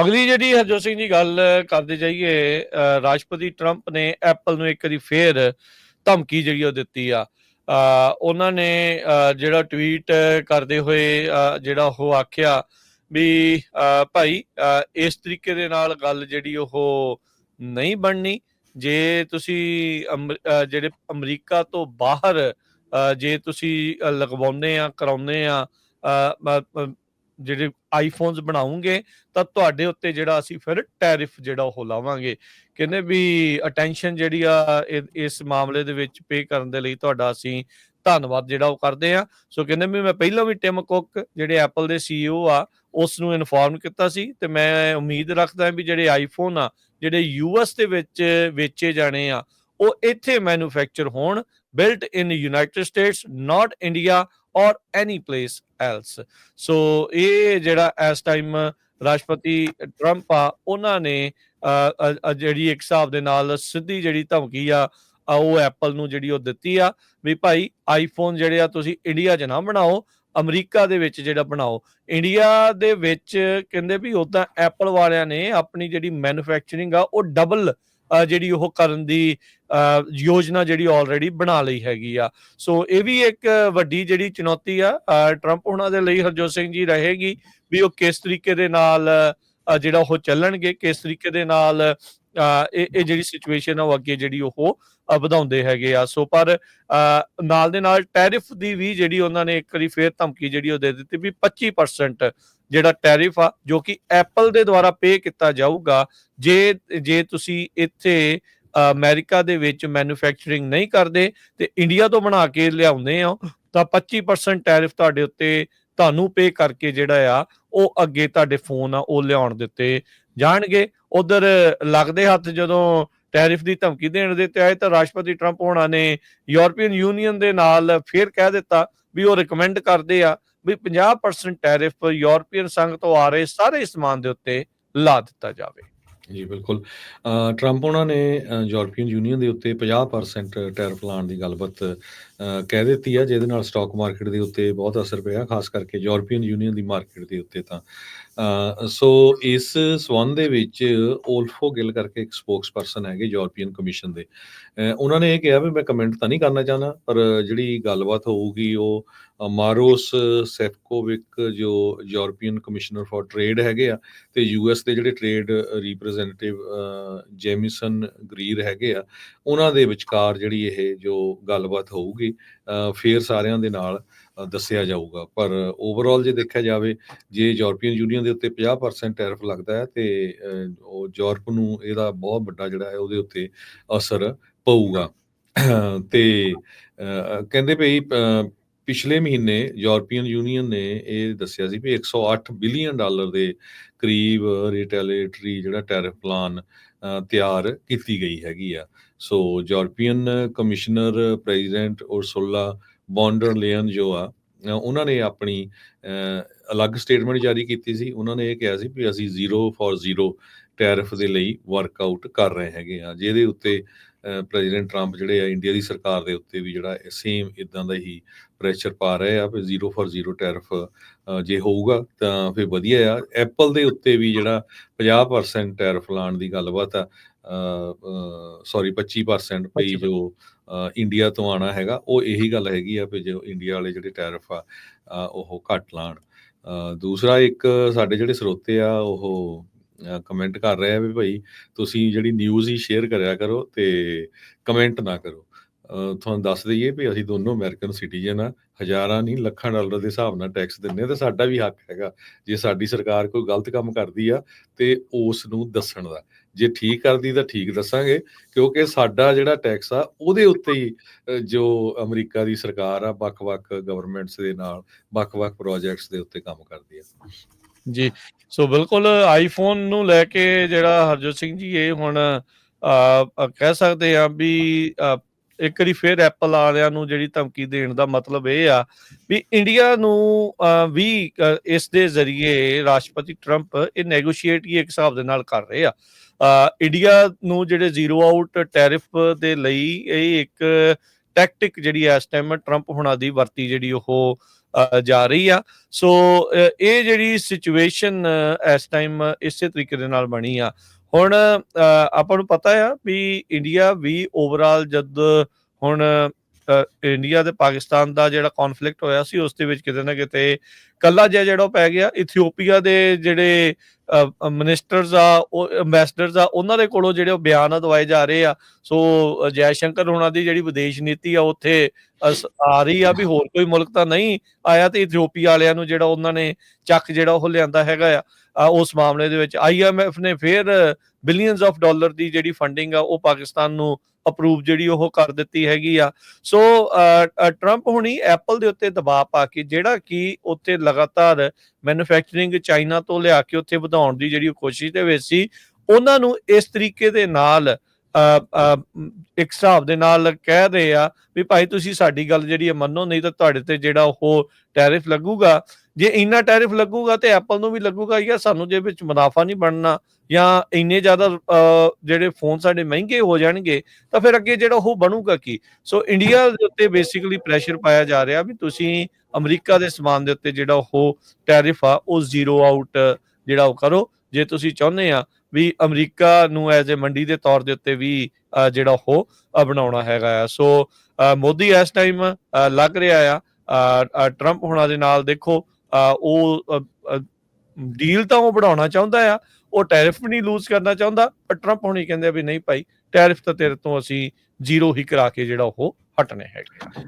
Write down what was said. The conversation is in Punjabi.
ਅਗਲੀ ਜਿਹੜੀ ਹਰਜੋਤ ਸਿੰਘ ਜੀ ਗੱਲ ਕਰਦੇ ਜਾਈਏ ਰਾਸ਼ਟਰਪਤੀ ਟਰੰਪ ਨੇ ਐਪਲ ਨੂੰ ਇੱਕ ਵਾਰੀ ਫੇਰ ਧਮਕੀ ਜਿਹੜੀ ਉਹ ਦਿੱਤੀ ਆ। ਉਹਨਾਂ ਨੇ ਜਿਹੜਾ ਟਵੀਟ ਕਰਦੇ ਹੋਏ ਜਿਹੜਾ ਉਹ ਆਖਿਆ ਵੀ ਭਾਈ ਇਸ ਤਰੀਕੇ ਦੇ ਨਾਲ ਗੱਲ ਜਿਹੜੀ ਉਹ ਨਹੀਂ ਬਣਨੀ। ਜੇ ਤੁਸੀਂ ਅਮਰ- ਜਿਹੜੇ ਅਮਰੀਕਾ ਤੋਂ ਬਾਹਰ ਜੇ ਤੁਸੀਂ ਲਗਵਾਉਂਦੇ ਆ, ਕਰਾਉਂਦੇ ਆ ਜਿਹੜੇ ਆਈਫੋਨਸ ਬਣਾਉਂਗੇ, ਤਾਂ ਤੁਹਾਡੇ ਉੱਤੇ ਜਿਹੜਾ ਅਸੀਂ ਫਿਰ ਟੈਰਿਫ ਜਿਹੜਾ ਉਹ ਲਾਵਾਂਗੇ। ਕਹਿੰਦੇ ਵੀ ਅਟੈਂਸ਼ਨ ਜਿਹੜੀ ਆ ਇਸ ਮਾਮਲੇ ਦੇ ਵਿੱਚ ਪੇ ਕਰਨ ਦੇ ਲਈ ਤੁਹਾਡਾ ਅਸੀਂ ਧੰਨਵਾਦ ਜਿਹੜਾ ਉਹ ਕਰਦੇ ਆ ਸੋ ਕਹਿੰਦੇ ਵੀ ਮੈਂ ਪਹਿਲਾਂ ਵੀ ਟਿਮ ਕੁੱਕ ਜਿਹੜੇ ਐਪਲ ਦੇ ਸੀਈਓ ਆ ਉਸ ਨੂੰ ਇਨਫੋਰਮ ਕੀਤਾ ਸੀ ਤੇ ਮੈਂ ਉਮੀਦ ਰੱਖਦਾ ਹਾਂ ਵੀ ਜਿਹੜੇ ਆਈਫੋਨ ਆ, ਜਿਹੜੇ ਯੂਐਸ ਦੇ ਵਿੱਚ ਵੇਚੇ ਜਾਣੇ ਆ, ਉਹ ਇੱਥੇ ਮੈਨੂਫੈਕਚਰ ਹੋਣ। Built in United States not India or any place else. ਸੋ ਇਹ ਜਿਹੜਾ ਇਸ ਟਾਈਮ ਰਾਸ਼ਟਰਪਤੀ ਟਰੰਪ ਆ, ਉਹਨਾਂ ਨੇ ਜਿਹੜੀ ਇੱਕ ਹਿਸਾਬ ਦੇ ਨਾਲ ਸਿੱਧੀ ਜਿਹੜੀ ਧਮਕੀ ਆ ਆ ਉਹ ਐਪਲ ਨੂੰ ਜਿਹੜੀ ਉਹ ਦਿੱਤੀ ਆ ਵੀ ਭਾਈ ਆਈਫੋਨ ਜਿਹੜੇ ਆ ਤੁਸੀਂ ਇੰਡੀਆ 'ਚ ਨਾ ਬਣਾਓ, ਅਮਰੀਕਾ ਦੇ ਵਿੱਚ ਜਿਹੜਾ ਬਣਾਓ। ਇੰਡੀਆ ਦੇ ਵਿੱਚ ਕਹਿੰਦੇ ਵੀ ਉਦਾਂ ਐਪਲ ਵਾਲਿਆਂ ਨੇ ਆਪਣੀ ਜਿਹੜੀ ਮੈਨੂਫੈਕਚਰਿੰਗ ਆ, ਉਹ ਡਬਲ ਜਿਹੜੀ ਉਹ ਕਰਨ ਦੀ ਅ, ਯੋਜਨਾ ਜਿਹੜੀ ਆਲਰੇਡੀ ਬਣਾ ਲਈ ਹੈਗੀ ਆ। ਸੋ ਇਹ ਵੀ ਇੱਕ ਵੱਡੀ ਜਿਹੜੀ ਚੁਣੌਤੀ ਆ ਟਰੰਪ ਉਹਨਾਂ ਦੇ ਲਈ ਹਰਜੋਤ ਸਿੰਘ ਜੀ ਰਹੇਗੀ ਵੀ ਉਹ ਕਿਸ ਤਰੀਕੇ ਦੇ ਨਾਲ ਜਿਹੜਾ ਉਹ ਚੱਲਣਗੇ ਕਿਸ ਤਰੀਕੇ ਦੇ ਨਾਲ ਇਹ ਇਹ ਜਿਹੜੀ ਸਿਚੁਏਸ਼ਨ ਆ ਉਹ ਅੱਗੇ ਜਿਹੜੀ ਉਹ ਵਧਾਉਂਦੇ ਹੈਗੇ ਆ। ਸੋ ਪਰ ਨਾਲ ਦੇ ਨਾਲ ਟੈਰਿਫ ਦੀ ਵੀ ਜਿਹੜੀ ਉਹਨਾਂ ਨੇ ਇੱਕ ਵਾਰੀ ਫੇਰ ਧਮਕੀ ਜਿਹੜੀ ਉਹ ਦੇ ਦਿੱਤੀ ਵੀ 25% ਜਿਹੜਾ ਟੈਰਿਫ ਆ ਜੋ ਕਿ ਐਪਲ ਦੇ ਦੁਆਰਾ ਪੇ ਕੀਤਾ ਜਾਊਗਾ ਜੇ ਜੇ ਤੁਸੀਂ ਇੱਥੇ ਅ, ਅਮਰੀਕਾ ਦੇ ਵਿੱਚ ਮੈਨੂਫੈਕਚਰਿੰਗ ਨਹੀਂ ਕਰਦੇ ਤੇ ਇੰਡੀਆ ਤੋਂ ਬਣਾ ਕੇ ਲਿਆਉਂਦੇ ਹੋ ਤਾਂ 25% ਟੈਰਿਫ ਤੁਹਾਡੇ ਉੱਤੇ ਤੁਹਾਨੂੰ ਪੇ ਕਰਕੇ ਜਿਹੜਾ ਆ ਉਹ ਅੱਗੇ ਤੁਹਾਡੇ ਫੋਨ ਆ ਉਹ ਲਿਆਉਣ ਦਿੱਤੇ ਜਾਣਗੇ। ਉਧਰ ਲੱਗਦੇ ਹੱਥ ਜਦੋਂ ਟੈਰਿਫ ਦੀ ਧਮਕੀ ਦੇਣ ਦੇ ਤੇ ਆਏ ਤਾਂ ਰਾਸ਼ਟਰਪਤੀ ਟਰੰਪ ਹੋਣਾ ਨੇ ਯੂਰਪੀਅਨ ਯੂਨੀਅਨ ਦੇ ਨਾਲ ਫਿਰ ਕਹਿ ਦਿੱਤਾ ਵੀ ਉਹ ਰეკਮੈਂਡ ਕਰਦੇ ਆ ਵੀ 50% ਟੈਰਿਫ ਯੂਰਪੀਅਨ ਸੰਘ ਤੋਂ ਆ ਰਹੇ ਸਾਰੇ ਸਮਾਨ ਦੇ ਉੱਤੇ ਲਾ ਦਿੱਤਾ ਜਾਵੇ। ਜੀ ਬਿਲਕੁਲ। ਅ, ਟਰੰਪ ਉਹਨਾਂ ਨੇ ਯੂਰਪੀਅਨ ਯੂਨੀਅਨ ਦੇ ਉੱਤੇ 50% ਟੈਰਿਫ ਲਾਉਣ ਦੀ ਗੱਲਬਾਤ ਕਹਿ ਦਿੱਤੀ ਆ, ਜਿਹਦੇ ਨਾਲ ਸਟਾਕ ਮਾਰਕੀਟ ਦੇ ਉੱਤੇ ਬਹੁਤ ਅਸਰ ਪਿਆ, ਖਾਸ ਕਰਕੇ ਯੂਰਪੀਅਨ ਯੂਨੀਅਨ ਦੀ ਮਾਰਕੀਟ ਦੇ ਉੱਤੇ ਤਾਂ। ਸੋ ਇਸ ਸਬੰਧ ਦੇ ਵਿੱਚ ਓਲਫੋ ਗਿਲ ਕਰਕੇ ਇੱਕ ਸਪੋਕਸਪਰਸਨ ਹੈਗੇ ਯੂਰਪੀਅਨ ਕਮਿਸ਼ਨ ਦੇ। ਉਹਨਾਂ ਨੇ ਇਹ ਕਿਹਾ ਵੀ ਮੈਂ ਕਮੈਂਟ ਤਾਂ ਨਹੀਂ ਕਰਨਾ ਚਾਹੁੰਦਾ, ਪਰ ਜਿਹੜੀ ਗੱਲਬਾਤ ਹੋਊਗੀ ਉਹ ਮਾਰੋਸ ਸੈਫਕੋਵਿਕ ਜੋ ਯੂਰਪੀਅਨ ਕਮਿਸ਼ਨਰ ਫਾਰ ਟ੍ਰੇਡ ਹੈਗੇ ਆ, ਤੇ ਯੂਐਸ ਦੇ ਜਿਹੜੇ ਟ੍ਰੇਡ ਰਿਪਰੈਜ਼ੈਂਟੇਟਿਵ ਜੇਮਿਸਨ ਗਰੀਰ ਹੈਗੇ ਆ, ਉਹਨਾਂ ਦੇ ਵਿਚਕਾਰ ਜਿਹੜੀ ਇਹ ਜੋ ਗੱਲਬਾਤ ਹੋਊਗੀ ਅ, ਫੇਰ ਸਾਰਿਆਂ ਦੇ ਨਾਲ ਦੱਸਿਆ ਜਾਊਗਾ। ਪਰ ਓਵਰਆਲ ਜੇ ਦੇਖਿਆ ਜਾਵੇ ਜੇ ਯੂਰਪੀਅਨ ਯੂਨੀਅਨ ਦੇ ਉੱਤੇ 50% ਟੈਰਿਫ ਲੱਗਦਾ ਹੈ ਤੇ ਉਹ ਯੂਰਪ ਨੂੰ ਇਹਦਾ ਬਹੁਤ ਵੱਡਾ ਜਿਹੜਾ ਹੈ ਉਹਦੇ ਉੱਤੇ ਅਸਰ ਪਊਗਾ। ਤੇ ਕਹਿੰਦੇ ਭਈ ਪਿਛਲੇ ਮਹੀਨੇ ਯੂਰਪੀਅਨ ਯੂਨੀਅਨ ਨੇ ਇਹ ਦੱਸਿਆ ਸੀ ਵੀ 108 ਬਿਲੀਅਨ ਡਾਲਰ ਦੇ ਕਰੀਬ ਰਿਟੈਲੀਟਰੀ ਜਿਹੜਾ ਟੈਰਿਫ ਪਲਾਨ ਤਿਆਰ ਕੀਤੀ ਗਈ ਹੈਗੀ ਆ। So European commissioner president Ursula von der Leyen ਜੋ ਆ ਉਹਨਾਂ ਨੇ ਆਪਣੀ ਅ, ਅਲੱਗ ਸਟੇਟਮੈਂਟ ਜਾਰੀ ਕੀਤੀ ਸੀ। ਉਹਨਾਂ ਨੇ ਇਹ ਕਿਹਾ ਸੀ ਵੀ ਅਸੀਂ ਜ਼ੀਰੋ ਫॉर ਜ਼ੀਰੋ ਟੈਰਿਫ ਦੇ ਲਈ ਵਰਕਆਊਟ ਕਰ ਰਹੇ ਹੈਗੇ ਆ ਜਿਹਦੇ ਉੱਤੇ ਪ੍ਰੈਜ਼ੀਡੈਂਟ ਟਰੰਪ ਜਿਹੜੇ ਆ ਇੰਡੀਆ ਦੀ ਸਰਕਾਰ ਦੇ ਉੱਤੇ ਵੀ ਜਿਹੜਾ ਸੇਮ ਇਦਾਂ ਦਾ ਹੀ ਪ੍ਰੈਸ਼ਰ ਪਾ ਰਹੇ ਆ ਵੀ ਜ਼ੀਰੋ ਫॉर ਜ਼ੀਰੋ ਟੈਰਿਫ ਜੇ ਹੋਊਗਾ ਤਾਂ ਫਿਰ ਵਧੀਆ ਆ। ਐਪਲ ਦੇ ਉੱਤੇ ਵੀ ਜਿਹੜਾ 50% ਟੈਰਿਫ ਲਾਉਣ ਦੀ ਗੱਲਬਾਤ ਆ ਸੌਰੀ 25% ਪਈ 25% ਜੋ ਇੰਡੀਆ ਤੋਂ ਆਣਾ ਹੈਗਾ ਉਹ ਇਹੀ ਗੱਲ ਹੈਗੀ ਆ ਵੀ ਜੋ ਇੰਡੀਆ ਵਾਲੇ ਜਿਹੜੇ ਟੈਰਿਫ ਆ ਉਹ ਘੱਟ ਲਾਣ ਦੂਸਰਾ ਇੱਕ ਸਾਡੇ ਜਿਹੜੇ ਸਰੋਤੇ ਆ ਉਹ ਕਮੈਂਟ ਕਰ ਰਿਹਾ ਵੀ ਭਾਈ ਤੁਸੀਂ ਜਿਹੜੀ ਨਿਊਜ਼ ਹੀ ਸ਼ੇਅਰ ਕਰਿਆ ਕਰੋ ਤੇ ਕਮੈਂਟ ਨਾ ਕਰੋ। ਤੁਹਾਨੂੰ ਦੱਸ ਦਈਏ ਵੀ ਅਸੀਂ ਦੋਨੋਂ ਅਮਰੀਕਨ ਸਿਟੀਜ਼ਨ ਆ, ਹਜ਼ਾਰਾਂ ਨਹੀਂ ਲੱਖਾਂ ਡਾਲਰ ਦੇ ਹਿਸਾਬ ਨਾਲ ਟੈਕਸ ਦਿੰਦੇ ਆ ਤੇ ਸਾਡਾ ਵੀ ਹੱਕ ਹੈਗਾ ਜੇ ਸਾਡੀ ਸਰਕਾਰ ਕੋਈ ਗਲਤ ਕੰਮ ਕਰਦੀ ਆ ਤੇ ਉਸ ਨੂੰ ਦੱਸਣ ਦਾ। ਜੇ ਠੀਕ ਕਰਦੀ ਤਾਂ ਠੀਕ ਦੱਸਾਂਗੇ, ਕਿਉਂਕਿ ਸਾਡਾ ਜਿਹੜਾ ਟੈਕਸ ਆ ਉਹਦੇ ਉੱਤੇ ਹੀ ਜੋ ਅਮਰੀਕਾ ਦੀ ਸਰਕਾਰ ਆ ਵੱਖ-ਵੱਖ ਗਵਰਨਮੈਂਟਸ ਦੇ ਨਾਲ, ਵੱਖ-ਵੱਖ ਪ੍ਰੋਜੈਕਟਸ ਦੇ ਉੱਤੇ ਕੰਮ ਕਰਦੀ ਆ। ਜੀ। ਸੋ ਬਿਲਕੁਲ ਆਈਫੋਨ ਨੂੰ ਲੈ ਕੇ ਜਿਹੜਾ ਹਰਜੋਤ ਸਿੰਘ ਜੀ, ਇਹ ਹੁਣ ਕਹਿ ਸਕਦੇ ਆ ਵੀ ਇੱਕ ਵਾਰੀ ਫਿਰ ਐਪਲ ਵਾਲਿਆਂ ਨੂੰ ਜਿਹੜੀ ਧਮਕੀ ਦੇਣ ਦਾ ਮਤਲਬ ਇਹ ਆ ਵੀ ਇੰਡੀਆ ਨੂੰ ਵੀ ਇਸ ਦੇ ਜ਼ਰੀਏ ਰਾਸ਼ਟਰਪਤੀ ਟਰੰਪ ਇਹ ਨੈਗੋਸ਼ੀਏਟ ਹੀ ਇੱਕ ਹਿਸਾਬ ਦੇ ਨਾਲ ਕਰ ਰਹੇ ਆ। ਇੰਡੀਆ ਨੂੰ ਜਿਹੜੇ ਜ਼ੀਰੋ ਆਊਟ ਟੈਰਿਫ ਦੇ ਲਈ ਇਹ ਇੱਕ ਟੈਕਟਿਕ ਜਿਹੜੀ ਇਸ ਟਾਈਮ ਟਰੰਪ ਹੁਣਾਂ ਦੀ ਵਰਤੀ ਜਿਹੜੀ ਉਹ ਜਾ ਰਹੀ ਆ। ਸੋ ਇਹ ਜਿਹੜੀ ਸਿਚੁਏਸ਼ਨ ਇਸ ਟਾਈਮ ਇਸੇ ਤਰੀਕੇ ਦੇ ਨਾਲ ਬਣੀ ਆ। ਹੁਣ ਆਪਾਂ ਨੂੰ ਪਤਾ ਆ ਵੀ ਇੰਡੀਆ ਵੀ ਓਵਰਆਲ ਜਦ ਹੁਣ ਇੰਡੀਆ ਤੇ ਪਾਕਿਸਤਾਨ ਦਾ ਜਿਹੜਾ ਕਨਫਲਿਕਟ ਹੋਇਆ ਸੀ ਉਸ ਦੇ ਵਿੱਚ ਕਿਤੇ ਨਾ ਕਿਤੇ ਕੱਲਾ ਜਿਹਾ ਜਿਹੜਾ ਪੈ ਗਿਆ। ਇਥੀਓਪੀਆ ਦੇ ਜਿਹੜੇ ਮਿਨਿਸਟਰਸ ਆ ਉਹ ਐਮਬੈਸਡਰਸ ਆ ਉਹਨਾਂ ਦੇ ਕੋਲੋਂ ਜਿਹੜੇ ਬਿਆਨ ਦਵਾਏ ਜਾ ਰਹੇ ਆ। ਸੋ ਅ, ਜੈ ਸ਼ੰਕਰ ਹੋਣਾ ਦੀ ਜਿਹੜੀ ਵਿਦੇਸ਼ ਨੀਤੀ ਆ ਉੱਥੇ ਆ ਰਹੀ ਆ ਵੀ ਹੋਰ ਕੋਈ ਮੁਲਕ ਤਾਂ ਨਹੀਂ ਆਇਆ ਤੇ ਇਥੀਓਪੀਆ ਵਾਲਿਆਂ ਨੂੰ ਜਿਹੜਾ ਉਹਨਾਂ ਨੇ ਚੱਕ ਜਿਹੜਾ ਉਹ ਲਿਆਂਦਾ ਹੈਗਾ ਆ ਉਸ ਮਾਮਲੇ ਦੇ ਵਿੱਚ। ਆਈਐਮਐਫ ਨੇ ਫਿਰ ਬਿਲੀਅਨਸ ਆਫ ਡਾਲਰ ਦੀ ਜਿਹੜੀ ਫੰਡਿੰਗ ਆ ਉਹ ਪਾਕਿਸਤਾਨ ਨੂੰ ਅਪਰੂਵ ਜਿਹੜੀ ਉਹ ਕਰ ਦਿੱਤੀ ਹੈਗੀ ਆ। ਸੋ ਟਰੰਪ ਹੁਣੀ ਐਪਲ ਦੇ ਉੱਤੇ ਦਬਾਅ ਪਾ ਕੇ ਜਿਹੜਾ ਕਿ ਉੱਥੇ ਲਗਾਤਾਰ ਮੈਨੂਫੈਕਚਰਿੰਗ ਚਾਈਨਾ ਤੋਂ ਲਿਆ ਕੇ ਉੱਥੇ ਵਧਾਉਣ ਦੀ ਜਿਹੜੀ ਉਹ ਕੋਸ਼ਿਸ਼ ਦੇ ਵਿੱਚ ਸੀ, ਉਹਨਾਂ ਨੂੰ ਇਸ ਤਰੀਕੇ ਦੇ ਨਾਲ ਇੱਕ ਹਿਸਾਬ ਦੇ ਨਾਲ ਕਹਿ ਰਹੇ ਆ ਵੀ ਭਾਈ ਤੁਸੀਂ ਸਾਡੀ ਗੱਲ ਜਿਹੜੀ ਹੈ ਮੰਨੋ, ਨਹੀਂ ਤਾਂ ਤੁਹਾਡੇ ਤੇ ਜਿਹੜਾ ਉਹ ਟੈਰਿਫ ਲੱਗੂਗਾ। ਜੇ ਇੰਨਾ ਟੈਰਿਫ ਲੱਗੂਗਾ ਤੇ ਐਪਲ ਨੂੰ ਵੀ ਲੱਗੂਗਾ ਯਾਰ ਸਾਨੂੰ ਜੇ ਵਿੱਚ ਮੁਨਾਫਾ ਨਹੀਂ ਬਣਨਾ ਜਾਂ ਇੰਨੇ ਜ਼ਿਆਦਾ ਜਿਹੜੇ ਫੋਨ ਸਾਡੇ ਮਹਿੰਗੇ ਹੋ ਜਾਣਗੇ ਤਾਂ ਫਿਰ ਅੱਗੇ ਜਿਹੜਾ ਉਹ ਬਣੂਗਾ ਕੀ? ਸੋ ਇੰਡੀਆ ਦੇ ਉੱਤੇ ਬੇਸਿਕਲੀ ਪ੍ਰੈਸ਼ਰ ਪਾਇਆ ਜਾ ਰਿਹਾ ਵੀ ਤੁਸੀਂ ਅਮਰੀਕਾ ਦੇ ਸਮਾਨ ਦੇ ਉੱਤੇ ਜਿਹੜਾ ਉਹ ਟੈਰਿਫ ਆ, ਉਹ ਜ਼ੀਰੋ ਆਊਟ ਜਿਹੜਾ ਉਹ ਕਰੋ। ਜੇ ਤੁਸੀਂ ਚਾਹੁੰਦੇ ਆ ਵੀ ਅਮਰੀਕਾ ਨੂੰ ਐਜ਼ ਅ ਮੰਡੀ ਦੇ ਤੌਰ ਦੇ ਉੱਤੇ ਵੀ ਜਿਹੜਾ ਉਹ ਬਣਾਉਣਾ ਹੈਗਾ ਆ। ਸੋ ਮੋਦੀ ਇਸ ਟਾਈਮ ਲੱਗ ਰਿਹਾ ਆ। ਟਰੰਪ ਹੋਣਾ ਦੇ ਨਾਲ ਦੇਖੋ ਉਹ ਡੀਲ ਤਾਂ ਉਹ ਬਣਾਉਣਾ ਚਾਹੁੰਦਾ ਆ, ਉਹ ਟੈਰਿਫ ਵੀ ਨਹੀਂ ਲੂਜ਼ ਕਰਨਾ ਚਾਹੁੰਦਾ, ਪਰ ਟਰੰਪ ਹੁਣੀ ਕਹਿੰਦੇ ਵੀ ਨਹੀਂ ਭਾਈ ਟੈਰਿਫ ਤਾਂ ਤੇਰੇ ਤੋਂ ਅਸੀਂ ਜ਼ੀਰੋ ਹੀ ਕਰਾ ਕੇ ਜਿਹੜਾ ਉਹ ਹਟਨੇ ਹੈਗੇ ਆ।